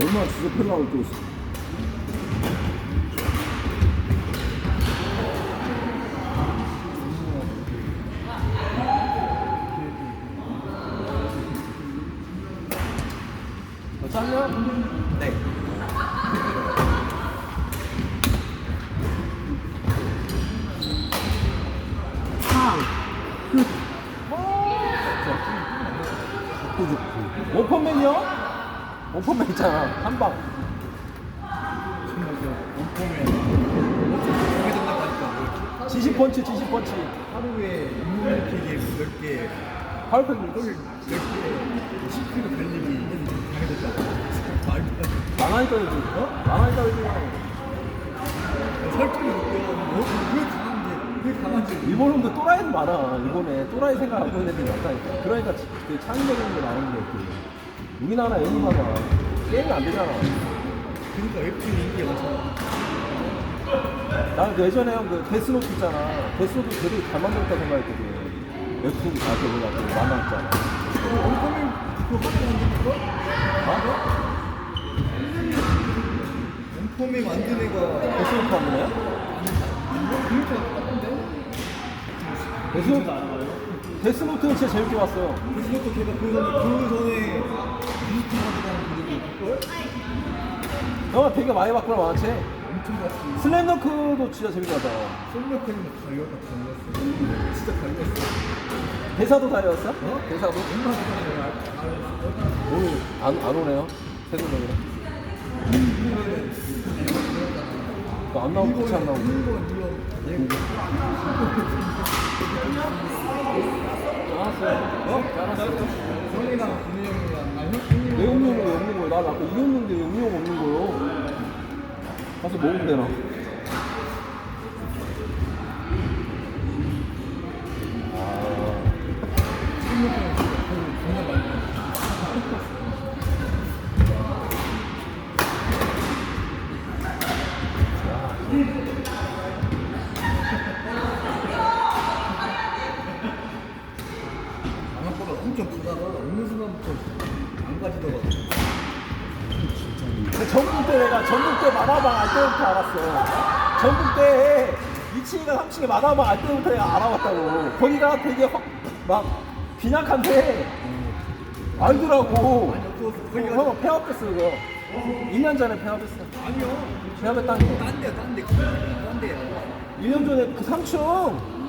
얼마나 진 있잖아. 한 방. 그게 된다고 하니까 지시 펀치, 지시 펀치. 하루에 인물캐기 몇 개, 파울팩 홀 10개, 10kg 달리기 안 돼. 많아니까 되지. 어? 많아니까 되지. 설득이 웃겨. 왜 강한지, 왜 강한지. 일본 놈들 또라이도 많아. 일본에 또라이 생각 안 하는 애들이 많다니까. 그러니까 그 창의적인 게 나오는. 그. 우리나라 애니마다 게임이 안 되잖아. 그러니까 웹툰 인기가 많잖아. 나는 그 예전에 형그 데스노트 있잖아. 데스노트 되게 잘 만들었다 생각했거든. 웹툰 아, 그 뭐냐, 그 만화 있잖아. 원컴이 그거 하도 만드는 거? 아? 원컴이 만든 애가 데스노트 만드네 그렇게 똑같은데? 데스노트 데스노트는 진짜 재밌게 봤어요. 그래서 또 걔가 그 전에, 그 전에 비슷한 그리 고 그걸 영화 되게 많이 봤구나, 만화책. 엄청 봤지. 슬램덩크도 진짜 재밌게 봤잖아. 솔로크는 달렸다 달렸어. 진짜 달렸어. 대사도 다 외웠어? 어? 대사도? 달렸어? 오늘 안, 안 오네요. 세근명이랑. 안 나오고 같이 안 나오고. 알았어요. 어? 알았어. 형이랑 준이 형이랑 내 음료는 왜 없는 거야? 나 아까 이겼는데 왜 음료가 없는 거요? 가서 먹으면 되나? 생각보다 엄청 크다가 어느 순간부터 안 가지더라고. 근데 전국 때 내가 전국 때 만화방 알 때부터 알았어. 전국 때 2층이나 3층에 만화방 알 때부터 내가 알아봤다고. 거기가 되게 확, 막 빈약한데 알더라고. 없어졌어. 거기가 형 폐업했어 그거. 2년 전에 폐업했어. 아니요. 폐업했다는 게. 딴 데야 딴 데. 딴 데야. 1년 전에 그 3층.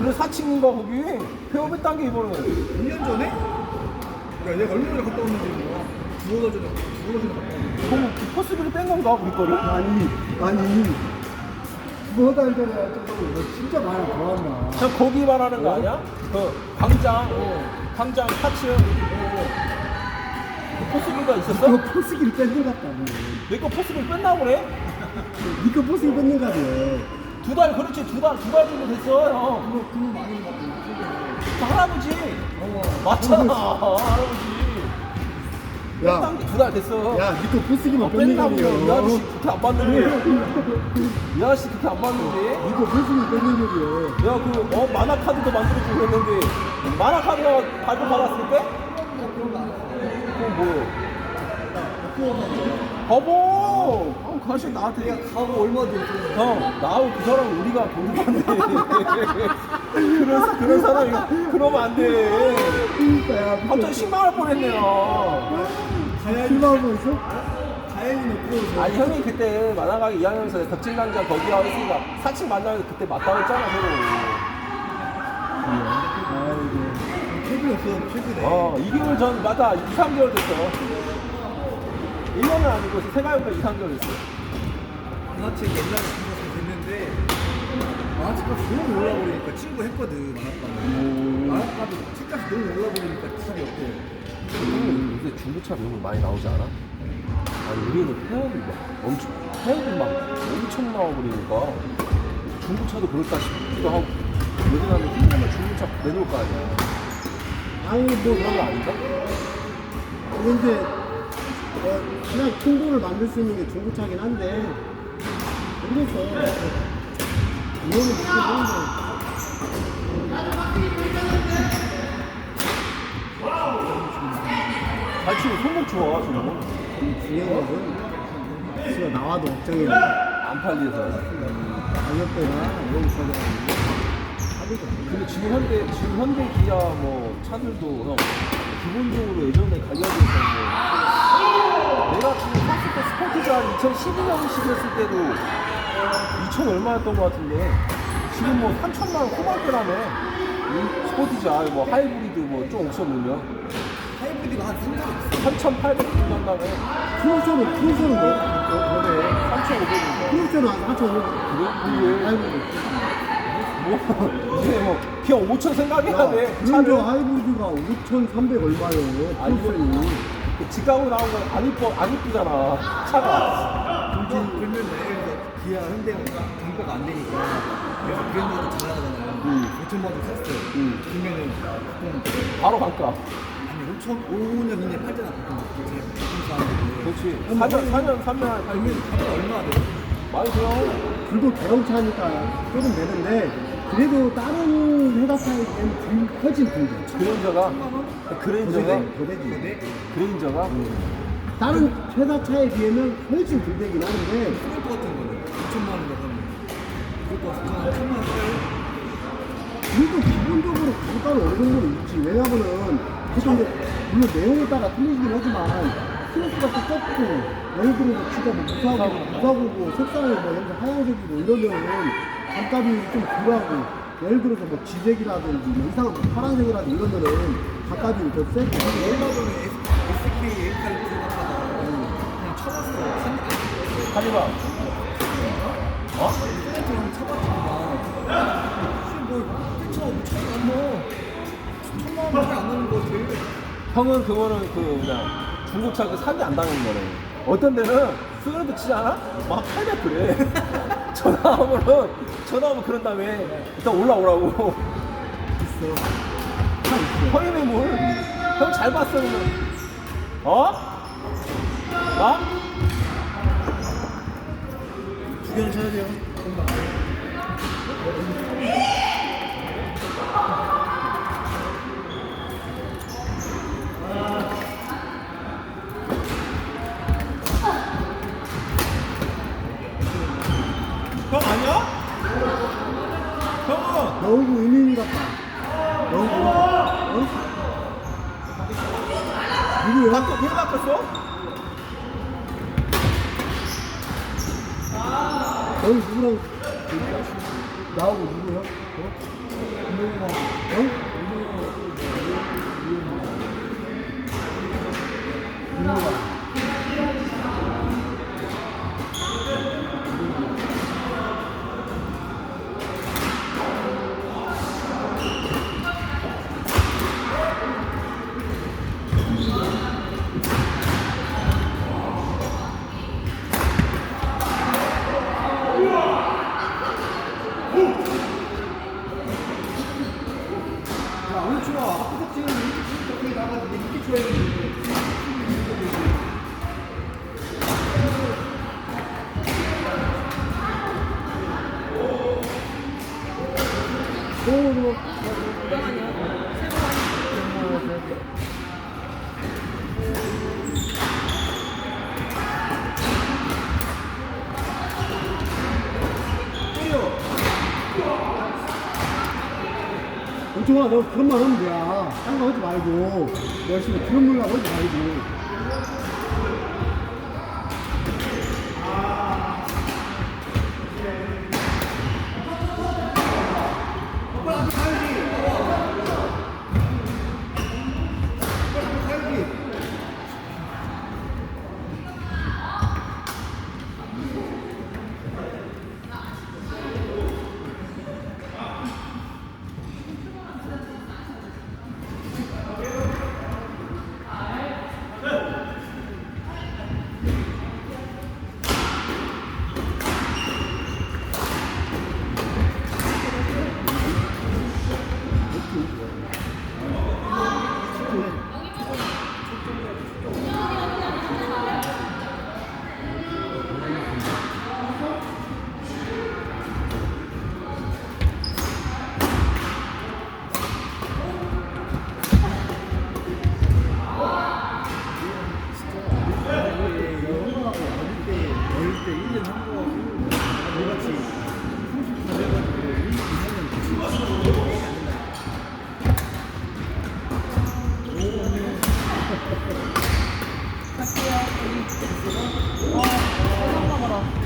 그래 4층인가 거기. 폐업했다는 게 이번에. 2년 전에? 야 내가 얼마 전에 갔다 이거. 두어 달 전에 두어 달 전에 갔다 왔는데. 그 포스비를 뺀 건가 우리 거를? 아니 아니 뭐달 전에 어쩌고 너 진짜 많이 좋았나 저 거기 말하는 거 아니야? 그 광장, 광장 4층 그 포스비가 있었어? 너 포스기를 뺀것 같다고 내거 포스비 뺐나 보네? 니꺼 포스기 뺐는가 봐 두 달, 그렇지. 두 달, 두 달 정도 됐어 형. 그거 그거 많이 받고. 그 할아버지. 어. 맞잖아. 할아버지. 야, 두달 됐어. 야 니꺼 포스기만 어, 뺐나 뺀다고 보네 이 아저씨 그렇게 안 봤는데. 이 아저씨 그렇게 안 봤는데. 니꺼 포스기 뺀는 얘기야 야, 그, 어, 만화 카드도 만들어주고 그랬는데, 만화 카드가 발급 받았을 때? 그건 뭐예요? 거보! 어, 그 아저씨 나한테, 야, 가고 얼마 됐어. 형, 나하고 그 사람 우리가 돈 받네. 그런, 그런 사람이, 그러면 안 돼. 그러니까 야 갑자기 실망할 뻔했네요. 실망하고 있어? 다행히 없고. 아니, 형이 그때 만화가게 2학년에서 덕질강좌 거기 가고 있으니까 4층 만나서 그때 맞다고 했잖아, 서로. 아이고 최근에 없어 최근에. 어, 2개월 전, 맞아, 2, 3개월 됐어. 1년은 아니고, 생각해보니까 2, 3개월 됐어. 만화책 옛날에 준비가 됐는데 만화책 값이 너무 올라버리니까 친구 했거든 만화방. 만화값이 책값이 너무 올라버리니까 책이 없대. 음, 요새 중고차 이런 거 많이 나오지 않아? 아니, 우리는 폐업이 막 엄청, 폐업이 막 엄청 나와버리니까 중고차도 그럴까 싶기도 하고. 여기는 힘들면 중고차 내놓을 거 아니야. 아니 뭐 그런 거 아닌가? 근데 어, 그냥 통보를 만들 수 있는 게 중고차긴 한데 그래서 이거는 무슨 건데 잘 치고 손목 좋아 저거 중요한 것은 수가 나와도 걱정이 돼. 안 팔려서 가격대가 너무 비싸져가지고 사기가 근데 지금 현대 지금 현대 기아 뭐 차들도 형 기본적으로 예전에 가격이 있었는데 내가 지금 샀을 때 스포티가 2012년식이었을 때도 2천 얼마였던 것 같은데 지금 뭐 3천만 원 후반대라며? 스포티지 아, 뭐 하이브리드 뭐좀 옵션 넣으면 하이브리드가 한 3천 3,800 준다며 크로스는 크로스는 뭐? 뭐? 뭐래? 3,500인데 크로스는 한 4,500. 그래? 그게 아이고. 뭐 이제 뭐 그냥 5천 생각해야 돼 그런데 차를 하이브리드가 5,300 얼마예요? 아니 크로스는. 그 직각으로 나온 건 안 이뻐 안 이쁘잖아 차가 그러면 기아 현대가 정가가 안 되니까 그래서 브랜드가 잘 나가잖아요. 음. 5천만 원 샀어요. 음. 그러면은 보통 바로 반가 아니 5천 5년 이내 팔잖아 보통 잘 보통 사람들이 그렇지. 4년 4년 3년 그러면. 가격 얼마나 돼요? 많이 돼요 그래도 대형차니까 조금 되는데 그래도 다른 회사 차에 비하면 훨씬 든죠. 그랜저가? 그랜저가? 더 되지. 근데 그랜저가? 다른 회사 차에 비하면 훨씬 덜 되긴 하는데 스포트 같은 거는 5천만 원 하면 그것도 4천만 1천만 원 써요 그래도 기본적으로 단가는 어느 정도는 있지. 왜냐면은, 그래서 이제, 물론 내용에 따라 틀리긴 하지만, 또 적고, 예를 들어서 진짜 뭐 무사고, 무사고고, 색상이 뭐, 들어 하얀색이고 이러면은, 단값이 좀 덜하고, 예를 들어서 뭐 지색이라든지, 뭐 이상한 뭐 파란색이라든지 이러면은, 단값이 더 세고. 얼마 전에 SK A칼 들어갔다가 그냥 쳐봤어 카니발 어? 그냥 쳐봤지만 혹시 뭐 그쵸 천안 넣어 천만 원밖에 안 나는 거 제일 형은 그거는 그 그냥 중고차 그 사기 안 당하는 거네 어떤 데는 스그래도 치잖아? 막800 그래 전화하면은 전화하면 그런 다음에 일단 올라오라고 있어. 형의 매물 형잘 봤어 그러면 어? 나? 두 개는 쳐야 돼요 너희 누구랑 나오고 누구야? 어? 김동훈하고 어? 김동훈 또 영종아 너 그런 말 하면 돼야? 딴거 하지 말고. 열심히 그런 물만 하지 말고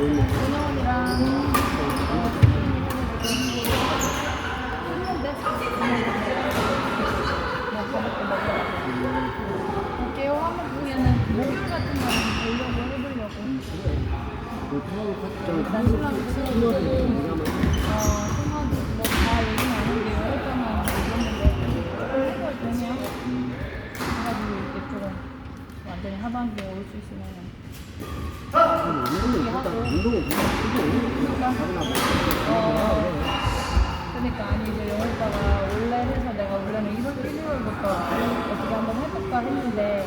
좋은 놈. 운동은 어. 그러니까 아니 이제 영오빠가 원래 해서 내가 원래는 1월 1월부터 어떻게 한번 해볼까 했는데